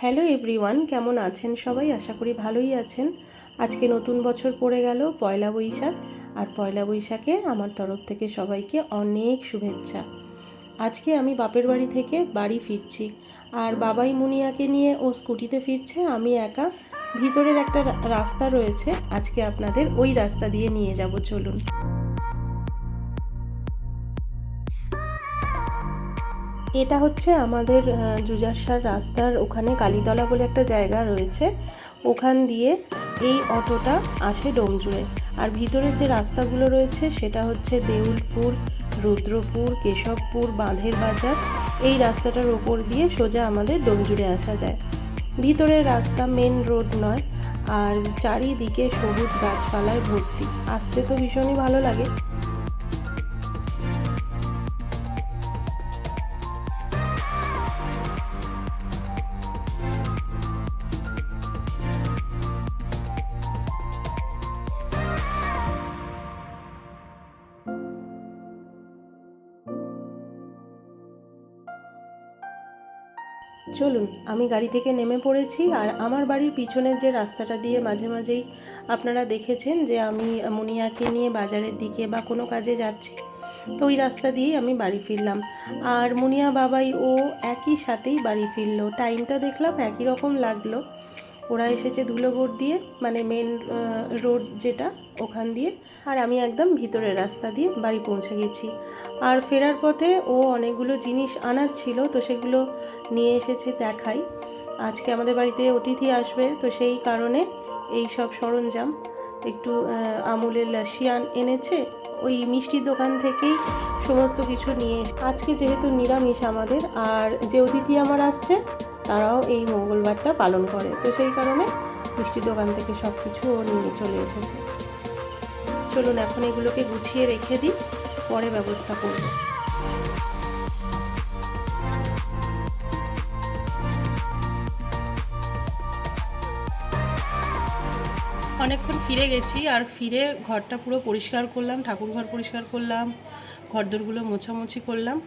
Hello everyone, কেমন আছেন সবাই? আশা করি ভালোই আছেন। আজকে নতুন বছর পড়ে গেল, পয়লা বৈশাখ। আর পয়লা বৈশাখে আমার তরফ থেকে সবাইকে অনেক শুভেচ্ছা। আজকে আমি বাপের বাড়ি থেকে বাড়ি ফিরছি। আর বাবাই মুনিয়াকে নিয়ে ও স্কুটিতে ফিরছে, আমি একা। ভিতরের একটা রাস্তা রয়েছে, আজকে আপনাদের ওই রাস্তা দিয়ে নিয়ে যাব, চলুন। এটা হচ্ছে আমাদের জুজারসার রাস্তার ওখানে কালীতলা বলে একটা জায়গা রয়েছে। ওখান দিয়ে এই অটোটা আসে ডোমজুড়ে। আর ভিতরের যে রাস্তাগুলো রয়েছে, সেটা হচ্ছে দেউলপুর, রুদ্রপুর, কেশবপুর, বাঁধের বাজার। এই রাস্তাটার ওপর দিয়ে সোজা আমাদের ডোমজুড়ে আসা যায়। ভিতরের রাস্তা মেন রোড নয়, আর চারিদিকে সবুজ গাছপালায় ভর্তি। আসতে তো ভীষণই ভালো লাগে। চলুন, আমি গাড়ি থেকে নেমে পড়েছি আর আমার বাড়ির পিছনের যে রাস্তাটা দিয়ে মাঝে মাঝেই আপনারা দেখেছেন যে আমি মুনিয়াকে নিয়ে বাজারের দিকে বা কোনো কাজে যাচ্ছি। তো ওই রাস্তা দিয়েই আমি বাড়ি ফিরলাম। আর মুনিয়া বাবাই ও একই সাথেই বাড়ি ফিরলো। টাইমটা দেখলাম একই রকম লাগল। ওরা এসেছে ধুলোগড় দিয়ে মানে মেন রোড যেটা ওখান দিয়ে। আর আমি একদম ভিতরের রাস্তা দিয়ে বাড়ি পৌঁছে গেছি। আর ফেরার পথে ও অনেকগুলো জিনিস আনার ছিল, তো সেগুলো নিয়ে এসেছে দেখাই। আজকে আমাদের বাড়িতে অতিথি আসবে, তো সেই কারণে এই সব সরঞ্জাম। একটু আমুলের লাসিয়ান এনেছে, ওই মিষ্টির দোকান থেকেই সমস্ত কিছু নিয়ে আজকে যেহেতু নিরামিষ আমাদের, আর যে অতিথি আমার আসছে, তারাও এই মঙ্গলবারটা পালন করে। তো সেই কারণে মিষ্টির দোকান থেকে সব কিছু ও নিয়ে চলে এসেছে। চলুন এখন এগুলোকে গুছিয়ে রেখে দিই, পরে ব্যবস্থা করব। অনেকক্ষণ ফিরে গেছি আর ফিরে ঘরটা পুরো পরিষ্কার করলাম ঠাকুর ঘর পরিষ্কার করলাম, ঘরদোরগুলো মোছামুছি করলাম,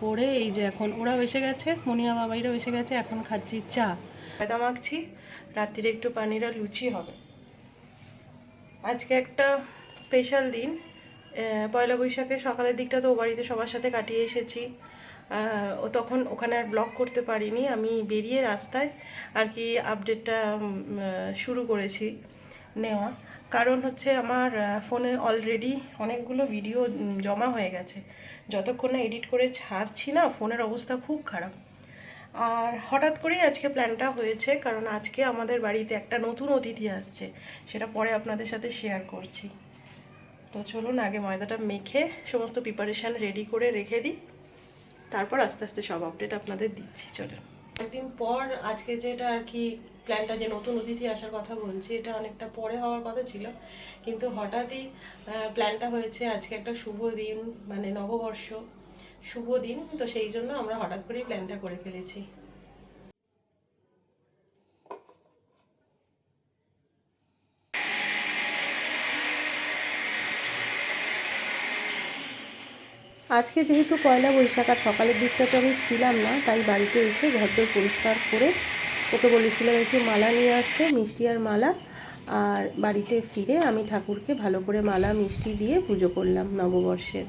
করে এই যে এখন ওরাও এসে গেছে, মনিয়া বাবাইরাও এসে গেছে, এখন খাচ্ছি চা। ময়দা মাখছি, রাত্রিরে একটু পানিরা লুচি হবে। আজকে একটা স্পেশাল দিন। পয়লা বৈশাখের সকালের দিকটা তো ও বাড়িতে সবার সাথে কাটিয়ে এসেছি। ও তখন ওখানে আর ব্লগ করতে পারিনি। আমি বেরিয়ে রাস্তায় আর কি আপডেটটা শুরু করেছি নেওয়া। কারণ হচ্ছে আমার ফোনে অলরেডি অনেকগুলো ভিডিও জমা হয়ে গেছে। যতক্ষণ না এডিট করে ছাড়ছি না ফোনের অবস্থা খুব খারাপ। আর হঠাৎ করেই আজকে প্ল্যানটা হয়েছে, কারণ আজকে আমাদের বাড়িতে একটা নতুন অতিথি আসছে। সেটা পরে আপনাদের সাথে শেয়ার করছি। তো চলুন আগে ময়দাটা মেখে সমস্ত প্রিপারেশান রেডি করে রেখে দিই। তারপর আস্তে আস্তে সব আপডেট আপনাদের দিচ্ছি, চলুন। একদিন পর আজকে যেটা আর কি প্ল্যানটা যে নতুন অতিথি আসার কথা বলছি, এটা অনেকটা পরে হওয়ার কথা ছিল। কিন্তু হঠাৎই প্ল্যানটা হয়েছে আজকে একটা শুভ দিন মানে নববর্ষ শুভ দিন, তো সেই জন্য আমরা হঠাৎ করেই প্ল্যানটা করে ফেলেছি। আজকে যেহেতু পয়লা বৈশাখ আর সকালের দিকটা তো আমি ছিলাম না, তাই বাড়িতে এসে ঘরদোর পরিষ্কার করে ওকে বলেছিলাম একটু মালা নিয়ে আসতে, মিষ্টি আর মালা। আর বাড়িতে ফিরে আমি ঠাকুরকে ভালো করে মালা মিষ্টি দিয়ে পুজো করলাম নববর্ষের।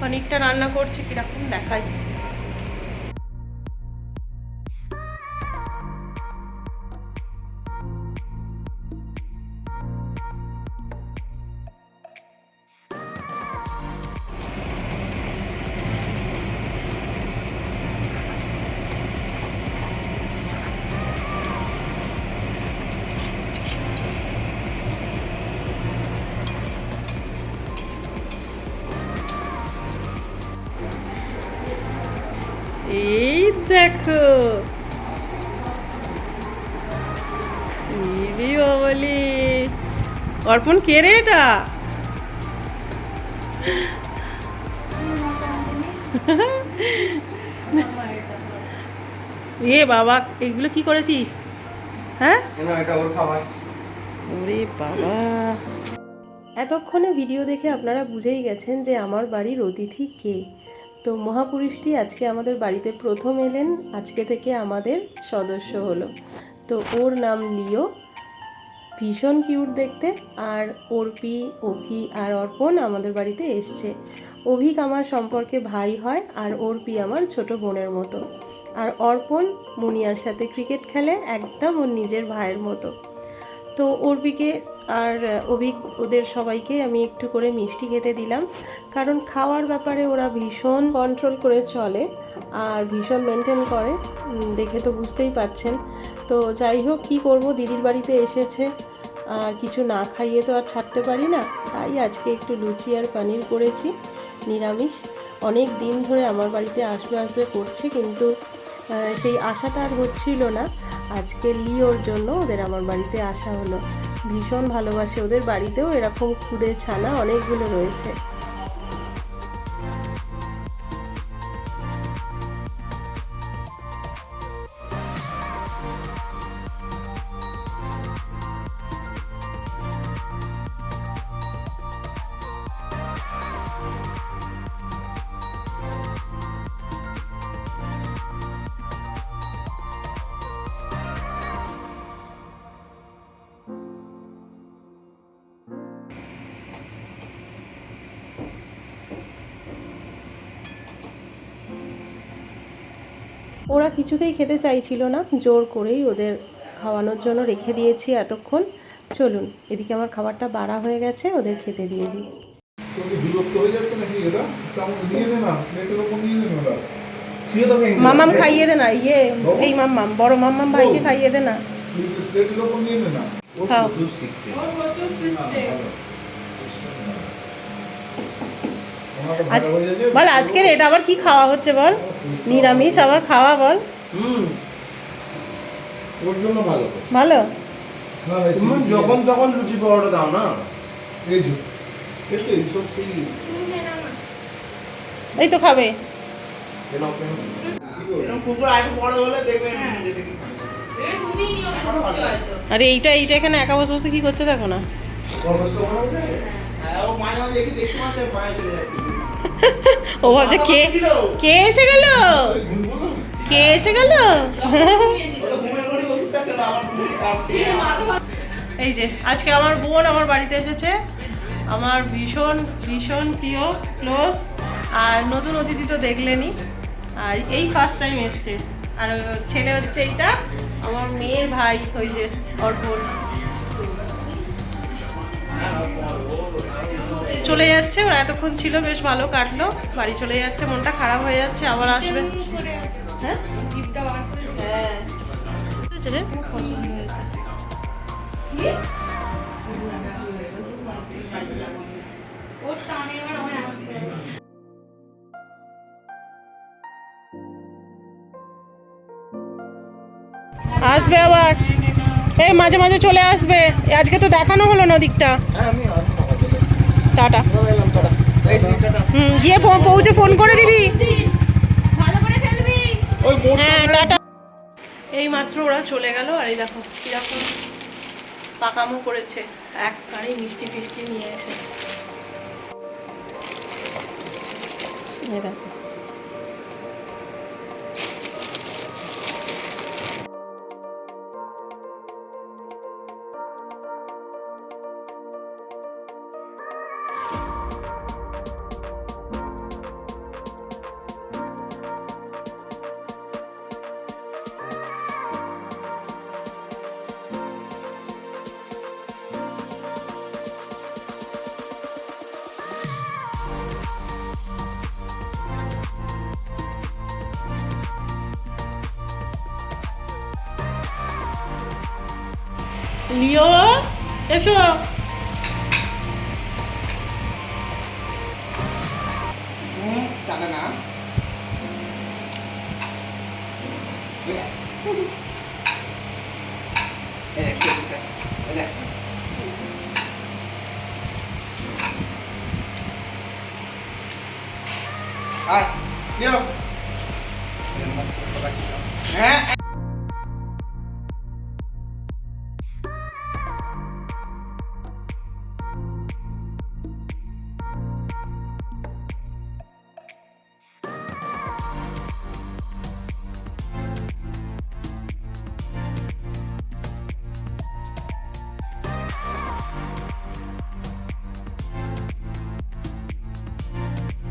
পনিরটা রান্না করছি কীরকম দেখাই। দেখো। বাবলি অর্পণ কে রে এটা? এ বাবা এগুলো কি করেছিস? হ্যাঁ? ওরে বাবা। এতক্ষণে ভিডিও দেখে আপনারা বুঝেই গেছেন যে আমার বাড়ির অতিথি কে। তো মহাপুরুষটি আজকে আমাদের বাড়িতে প্রথম এলেন, আজকে থেকে আমাদের সদস্য হলো। তো ওর নাম লিও, ভীষণ কিউট দেখতে, আর অর্পি অভি আর অর্পণ আমাদের বাড়িতে এসছে। অভিক আমার সম্পর্কে ভাই হয়, আর অর্পি আমার ছোট বোনের মতো। আর অর্পণ মুনিয়ার সাথে ক্রিকেট খেলে, একদম ওর নিজের ভাইয়ের মতো। তো অর্পিকে আর অভিক, ওদের সবাইকে আমি একটু করে মিষ্টি খেতে দিলাম। কারণ খাওয়ার ব্যাপারে ওরা ভীষণ কন্ট্রোল করে চলে আর ভীষণ মেনটেন করে। দেখে তো বুঝতেই পাচ্ছেন। তো যাই হোক, কী করব? দিদির বাড়িতে এসেছে। আর কিছু না খাইয়ে তো আর ছাড়তে পারি না। তাই আজকে একটু লুচি আর পনির করেছি, নিরামিষ। অনেক দিন ধরে আমার বাড়িতে আসবে আসবে করছে, কিন্তু সেই আশাটা আর হচ্ছিল না। আজকে লিওর জন্য ওদের আমার বাড়িতে আসা হলো। ভীষণ ভালোবাসে। ওদের বাড়িতেও এরকম খুদে ছানা অনেকগুলো রয়েছে। ওরা কিছুতেই খেতে চাইছিল না। জোর করেই ওদের খাওয়ানোর জন্য রেখে দিয়েছি এতক্ষণ। চলুন এদিকে আমার খাবারটা বাড়া হয়ে গেছে ওদের খেতে দিয়ে দিই। হয়ে মামাম খাইয়ে দে না ইয়ে এই মাম্মাম বড় মাম্মাম ভাইকে খাইয়ে দে না। প্লেটের ওপর নিয়ে নে না। খাও। আজ হয়ে বল আজকের এটা আবার কি খাওয়া হচ্ছে বল? নিরামিষ আবার খাওয়া বল? হুম। ওর জন্য ভালো। যখন তখন লুচি পাউডার দাও না। এই তো খাবে। থেকে আরে এইটা এইটা এখানে একা বসে বসে কি করছে দেখো না। হ্যাঁ মাঝে মাঝে দেখতে পাচ্ছে মায়ে চলে যাচ্ছে। ও ভাবছে কে কে এসে গেল? কে এসে গেল? এই যে, আজকে আমার বোন আমার বাড়িতে এসেছে। আমার ভীষণ ভীষণ প্রিয় ক্লোজ আর নতুন অতিথি তো দেখলেনই। আর এই ফার্স্ট টাইম এসছে। আর ছেলে হচ্ছে এইটা, আমার মেয়ের ভাই, ওই যে অর্পণ। চলে যাচ্ছে ওরা এতক্ষণ ছিল বেশ ভালো কাটলো। বাড়ি চলে যাচ্ছে মনটা খারাপ হয়ে যাচ্ছে আবার আসবে। হ্যাঁ? হ্যাঁ। রে? আসবে আবার। এই মাঝে মাঝে চলে আসবে। আজকে তো দেখানো হলো না দিকটা টাটা। হুম, গিয়ে পৌঁছে ফোন করে দিবি। হ্যাঁ টাটা। এই মাত্র ওরা চলে গেল, আর এই দেখো কীরকম পাকামো করেছে। এক গাড়ি মিষ্টি ফিষ্টি নিয়ে এসে। দেখো। নিও এসো জানে না